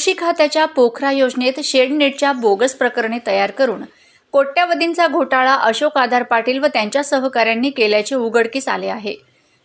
कृषी खात्याच्या पोखरा योजनेत शेडनेटच्या बोगस प्रकरणे तयार करून कोट्यावधींचा घोटाळा अशोक आधार पाटील व त्यांच्या सहकाऱ्यांनी केल्याचे उघडकीस आले आहे.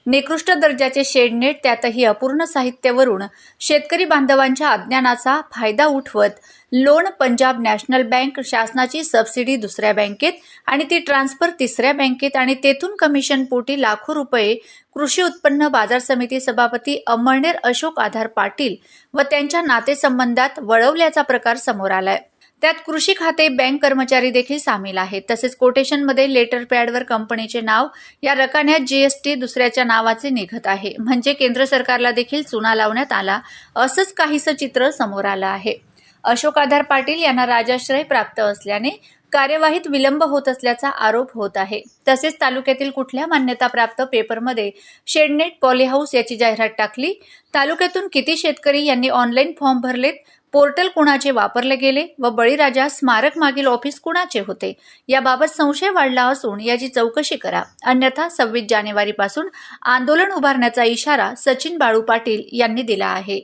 निकृष्ट दर्जाचे शेडनेट त्यातही अपूर्ण साहित्यावरून शेतकरी बांधवांच्या अज्ञानाचा फायदा उठवत लोन पंजाब नॅशनल बँक शासनाची सबसिडी दुसऱ्या बँकेत आणि ती ट्रान्सफर तिसऱ्या बँकेत आणि तेथून कमिशन पोटी लाखो रुपये कृषी उत्पन्न बाजार समिती सभापती अमळनेर अशोक आधार पाटील व त्यांच्या नातेसंबंधात वळवल्याचा प्रकार समोर आलाय. त्यात कृषी खाते बँक कर्मचारी देखील सामील आहेत. तसेच कोटेशनमध्ये लेटर पॅडवर कंपनीचे नाव या रकान्यात जीएसटी दुसऱ्याच्या नावाचे निघत आहे. म्हणजे केंद्र सरकारला देखील चुना लावण्यात आला. असंच काहीसं चित्र समोर आलं आहे. अशोक आधार पाटील यांना राजाश्रय प्राप्त असल्याने कार्यवाहीत विलंब होत असल्याचा आरोप होत आहे. तसेच तालुक्यातील कुठल्या मान्यताप्राप्त पेपरमध्ये शेडनेट पॉलीहाऊस याची जाहिरात टाकली? तालुक्यातून किती शेतकरी यांनी ऑनलाईन फॉर्म भरलेत? पोर्टल कुणाचे वापरले गेले व बळीराजा स्मारक मागील ऑफिस कुणाचे होते? याबाबत संशय वाढला असून याची चौकशी करा. अन्यथा सव्वीस जानेवारीपासून आंदोलन उभारण्याचा इशारा सचिन बाळू पाटील यांनी दिला आहे.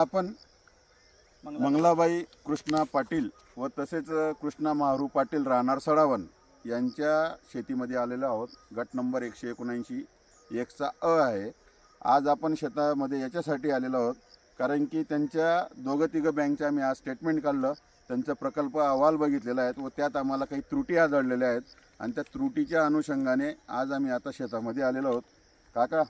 आपण मंगलाबाई. कृष्णा पाटील व तसेच कृष्णा महारू पाटील राहणार सडावन यांच्या शेतीमध्ये आलेलो आहोत. गट नंबर एकशे एकोणऐंशी. एकचा अ आहे. आज आपण शेतामध्ये याच्यासाठी आलेलो आहोत. कारण की त्यांच्या दोघं तिघं बँकचं आम्ही आज स्टेटमेंट काढलं. त्यांचा प्रकल्प अहवाल बघितलेला आहे व त्यात आम्हाला काही त्रुटी आढळलेल्या आहेत. आणि त्या त्रुटीच्या अनुषंगाने आज आम्ही आता शेतामध्ये आलेलो आहोत. काका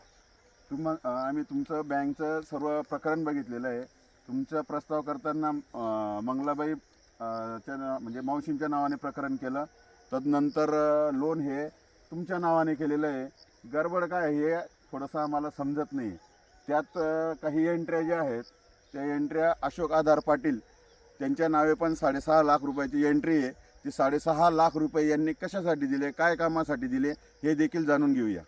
तुम आम्ही तुमचं बँकचं सर्व प्रकरण बघितलेलं आहे. तुमचा प्रस्ताव करताना मंगलाबाई च्या ना- म्हणजे मावशींच्या नावाने प्रकरण केलं. तदनंतर लोन हे तुमच्या नावाने केलेलं आहे. गडबड काय हे थोडंसं आम्हाला समजत नाही. त्यात काही एंट्र्या ज्या आहेत त्या एंट्र्या अशोक आधार पाटील त्यांच्या नावे पण साडेसहा लाख रुपयाची एंट्री आहे. ती साडेसहा लाख रुपये यांनी कशासाठी दिले काय कामासाठी दिले हे देखील जाणून घेऊया.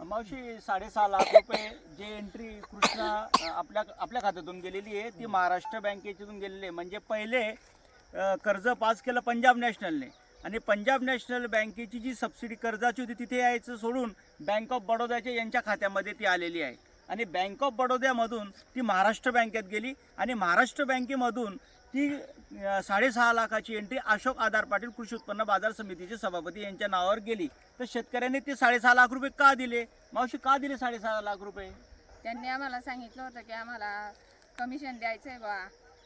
मावशी साडेसहा लाख रुपये जे एंट्री कृष्णा आपल्या आपल्या खात्यातून गेलेली आहे ती महाराष्ट्र बँकेतून गेलेली आहे. म्हणजे पहिले अ, कर्ज पास केलं पंजाब नॅशनलने. आणि पंजाब नॅशनल बँकेची जी सबसिडी कर्जाची होती तिथे यायचं सोडून बँक ऑफ बडोद्याच्या यांच्या खात्यामध्ये ती आलेली आहे. आणि बँक ऑफ बडोद्यामधून ती महाराष्ट्र बँकेत गेली. आणि महाराष्ट्र बँकेमधून ती साडेसहा लाखाची एंट्री अशोक आधार पाटील कृषी उत्पन्न बाजार समितीचे सभापती यांच्या नावावर गेली. तर शेतकऱ्यांनी ते साडेसहा लाख रुपये का दिले? मावशी का दिले साडेसहा लाख रुपये? त्यांनी आम्हाला सांगितलं होतं की आम्हाला कमिशन द्यायचंय बा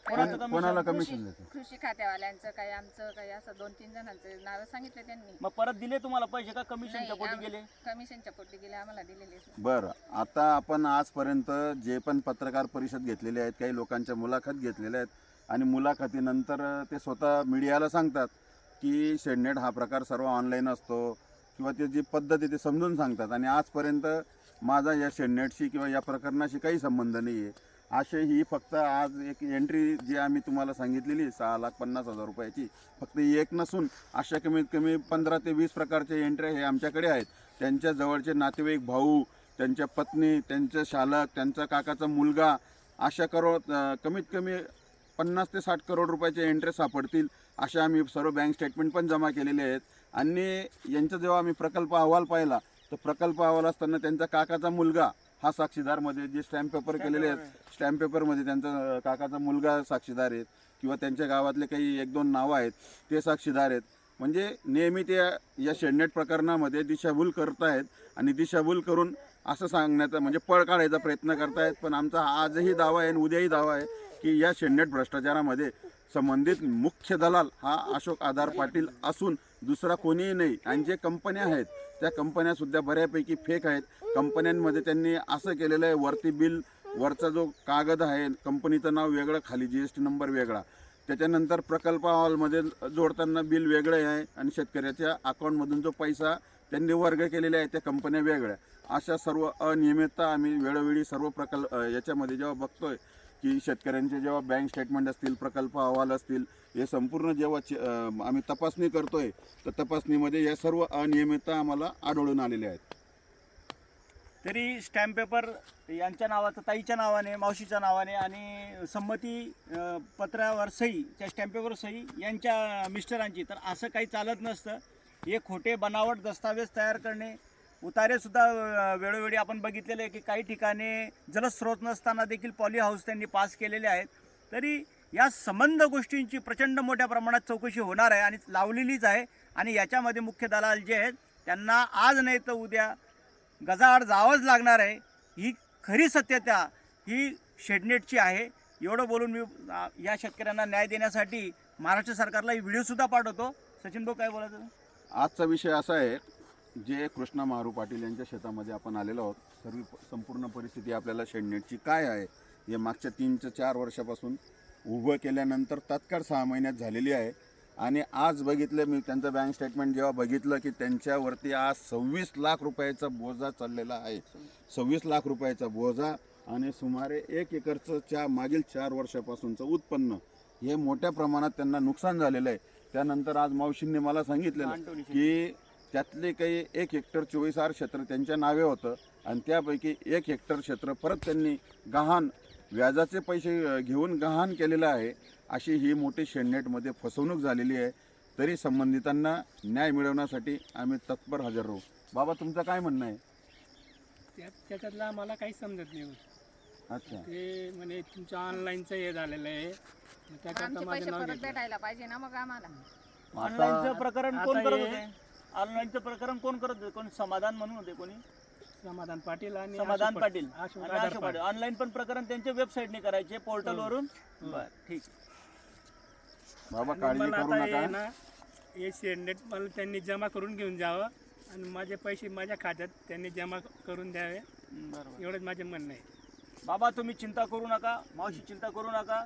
कोणाचं? कोणाला कृषी कमिशन कृषी खात्यावाल्यांचं काही आमचं काही असं दोन तीन जणांचं नाव सांगितले त्यांनी. मग परत दिले तुम्हाला पैसे का कमिशनच्या पोटी गेले? कमिशनच्या पोटी गेले आम्हाला दिलेले. बरं आता आपण आजपर्यंत जे पण पत्रकार परिषद घेतलेले आहेत काही लोकांच्या मुलाखत घेतलेल्या आहेत आणि मुलाखतीनंतर ते स्वतः मीडियाला सांगतात की शेडनेट हा प्रकार सर्व ऑनलाईन असतो किंवा ते जी पद्धत आहे ते समजून सांगतात. आणि आजपर्यंत माझा या शेडनेटशी किंवा या प्रकरणाशी काही संबंध नाही आहे असे ही फक्त आज एक एंट्री जी आम्ही तुम्हाला सांगितलेली सहा लाख पन्नास हजार रुपयाची फक्त ही एक नसून अशा कमीत कमी पंधरा ते वीस प्रकारचे एंट्री हे आमच्याकडे आहेत. त्यांच्या जवळचे नातेवाईक भाऊ त्यांच्या पत्नी त्यांचं शालक त्यांचा काकाचा मुलगा अशा करोड कमीत कमी पन्नास ते साठ करोड रुपयाचे इंटरेस्ट सापडतील अशा आम्ही सर्व बँक स्टेटमेंट पण जमा केलेले आहेत. आणि यांचा जेव्हा आम्ही प्रकल्प अहवाल पाहिला तर प्रकल्प अहवाल असताना त्यांचा काकाचा मुलगा हा साक्षीदारमध्ये जे स्टॅम्प पेपर केलेले आहेत स्टॅम्प पेपरमध्ये त्यांचा काकाचा मुलगा साक्षीदार आहेत किंवा त्यांच्या गावातले काही एक दोन नावं आहेत ते साक्षीदार आहेत. म्हणजे नेहमी ते या शेडनेट प्रकरणामध्ये दिशाभूल करतायत आणि दिशाभूल करून असं सांगण्याचा म्हणजे पळ काढायचा प्रयत्न करतायत. पण आमचा आजही दावा आहे आणि उद्याही दावा आहे की या शेडनेट भ्रष्टाचारामध्ये संबंधित मुख्य दलाल हा अशोक आधार पाटील असून दुसरा कोणीही नाही. आणि जे कंपन्या आहेत त्या कंपन्या सुद्धा बऱ्यापैकी फेक आहेत. कंपन्यांमध्ये त्यांनी असं केलेलं आहे वरती बिल वरचा जो कागद आहे कंपनीचं नाव वेगळं खाली जी एस टी नंबर वेगळा. त्याच्यानंतर प्रकल्प हॉलमध्ये जोडताना बिल वेगळं आहे आणि शेतकऱ्याच्या अकाउंटमधून जो पैसा त्यांनी वर्ग केलेले आहे त्या कंपन्या वेगळ्या. अशा सर्व अनियमितता आम्ही वेळोवेळी सर्व प्रकल्प याच्यामध्ये जेव्हा बघतोय की शेतकऱ्यांचे जेव्हा बँक स्टेटमेंट असतील प्रकल्प अहवाल असतील हे संपूर्ण जेव्हा आम्ही तपासणी करतोय तर तपासणीमध्ये या सर्व अनियमितता आम्हाला आढळून आलेल्या आहेत. तरी स्टॅम्प पेपर यांच्या नावाचं ताईच्या नावाने मावशीच्या नावाने आणि संमती पत्रावर सही त्या स्टॅम्प पेपर सही यांच्या मिस्टरांची तर असं काही चालत नसतं. हे खोटे बनावट दस्तावेज तयार करणे उतारे सुद्धा वेळोवेळी आपण बघितलेले आहे की काही ठिकाणी जलस्रोत नसताना देखील पॉली हाऊस त्यांनी पास केलेले आहेत. तरी या संबंध गोष्टींची प्रचंड मोठ्या प्रमाणात चौकशी होणार आहे आणि लावलेलीच आहे. आणि याच्यामध्ये मुख्य दलाल जे आहेत त्यांना आज नाही तर उद्या गजाआड जावंच लागणार आहे. ही खरी सत्यता ही शेडनेटची आहे. एवढं बोलून मी या शेतकऱ्यांना न्याय देण्यासाठी महाराष्ट्र सरकारला ही व्हिडिओसुद्धा पाठवतो. सचिन भाऊ काय बोलायचं? आजचा विषय असा आहे जे कृष्णा मारू पाटील यांच्या शेतामध्ये आपण आलेलो आहोत सर्व संपूर्ण परिस्थिती आपल्याला शेडनेटची काय आहे हे मागच्या तीन ते चार वर्षापासून उभं केल्यानंतर तात्काळ सहा महिन्यात झालेली आहे आणि आज बघितलं मी त्यांचं बँक स्टेटमेंट जेव्हा बघितलं की त्यांच्यावरती आज सव्वीस लाख रुपयाचा बोजा चाललेला आहे सव्वीस लाख रुपयाचा बोजा आणि सुमारे एक एकरचं च्या मागील चार वर्षापासूनचं उत्पन्न हे मोठ्या प्रमाणात त्यांना नुकसान झालेलं आहे त्यानंतर आज मावशींनी मला सांगितलेलं. की त्यातले काही एक हेक्टर चोवीस आर क्षेत्र त्यांच्या नावे होतं आणि त्यापैकी एक हेक्टर क्षेत्र परत त्यांनी गहाण व्याजाचे पैसे घेऊन गहाण केलेलं आहे. अशी ही मोठी शेडनेटमध्ये फसवणूक झालेली आहे. तरी संबंधितांना न्याय मिळवण्यासाठी आम्ही तत्पर हजर राहू. बाबा तुमचं काय म्हणणं आहे? त्या त्याच्यातलं आम्हाला काही समजत नाही अच्छा. ते म्हणे तुमचं ऑनलाईनचं हे झालेलं आहे. आमचे माझं पैसे नाव परत घेतलं. भेटायला पाहिजे ना मग आम्हाला. ऑनलाईनचं प्रकरण कोण आता करत हे- होते? ऑनलाईनचं प्रकरण कोण करत होते? कोण समाधान म्हणून होते कोणी? समाधान पाटील आणि समाधान अशोक पाटील अशोक आणि आधार अशोक पाटील. ऑनलाईन पण प्रकरण त्यांच्या वेबसाईटने करायचे पोर्टलवरून. बर ठीक. बाबा आणि काळजी मला करू आता हे नका ना हे शेडनेट मला त्यांनी जमा करून घेऊन जावं आणि माझे पैसे माझ्या खात्यात त्यांनी जमा करून द्यावे. बरोबर. एवढंच माझे म्हणणं आहे. बाबा तुम्ही चिंता करू नका. मावशी चिंता करू नका.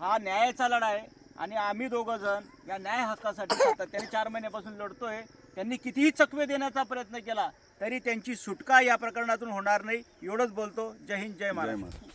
हा न्यायाचा लढा आहे. आणि आम्ही दोघं जण या न्याय हक्कासाठी सातत्याने चार महिन्यापासून लढतोय. त्यांनी कितीही चकवे देण्याचा प्रयत्न केला तरी त्यांची सुटका या प्रकरणातून होणार नाही. एवढंच बोलतो. जय हिंद जय महाराष्ट्र. महाराज